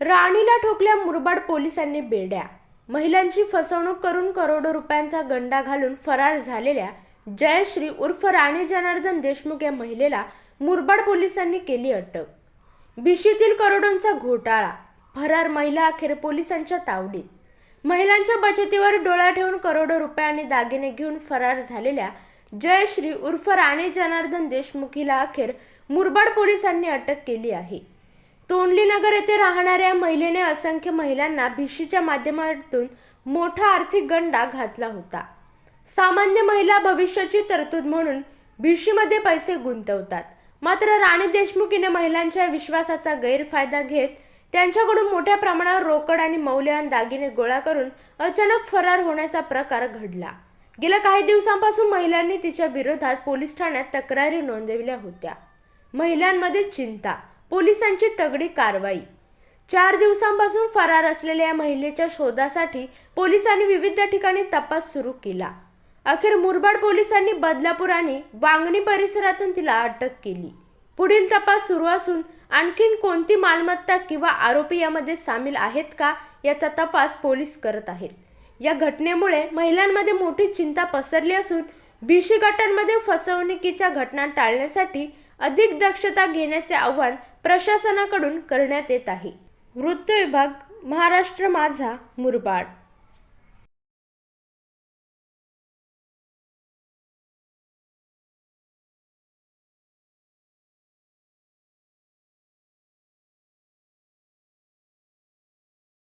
राणीला ठोकल्या मुरबाड पोलिसांनी बेड्या. महिलांची फसवणूक करून करोडो रुपयांचा गंडा घालून फरार झालेल्या जयश्री उर्फ राणी जनार्दन देशमुख या महिलेला मुरबाड पोलिसांनी केली अटक. बिशीतील करोडोंचा घोटाळा फरार महिला अखेर पोलिसांच्या तावडीत. महिलांच्या बचतीवर डोळा ठेवून करोडो रुपये आणि दागिने घेऊन फरार झालेल्या जयश्री उर्फ राणी जनार्दन देशमुखीला अखेर मुरबाड पोलिसांनी अटक केली आहे. तोंडलीनगर येथे राहणाऱ्या महिलेने असंख्य महिलांना भिशीच्या माध्यमातून मोठा आर्थिक गंडा घातला होता. सामान्य महिला भविष्याची तरतूद म्हणून भिशीमध्ये पैसे गुंतवतात. मात्र राणी देशमुख हिने महिलांच्या विश्वासाचा गैरफायदा घेत त्यांच्याकडून मोठ्या प्रमाणावर रोकड आणि मौल्यवान दागिने गोळा करून अचानक फरार होण्याचा प्रकार घडला. गेल्या काही दिवसांपासून महिलांनी तिच्या विरोधात पोलीस ठाण्यात तक्रारी नोंदविल्या होत्या. महिलांमध्ये चिंता पोलिसांची तगडी कारवाई. चार दिवसांपासून फरार असलेल्या या महिलेच्या शोधासाठी पोलिसांनी विविध ठिकाणी तपास सुरू केला. अखेर मुरबाड पोलिसांनी बदलापूर आणि वांगणी परिसरातून तिला अटक केली. पुढील तपास सुरू असून आणखीन कोणती मालमत्ता किंवा आरोपी यामध्ये सामील आहेत का याचा तपास पोलीस करत आहेत. या घटनेमुळे महिलांमध्ये मोठी चिंता पसरली असून भीषी गटांमध्ये फसवणुकीच्या घटना टाळण्यासाठी अधिक दक्षता घेण्याचे आव्हान प्रशासनाकडून करण्यात येत आहे. वृत्त विभाग महाराष्ट्र माझा मुरबाड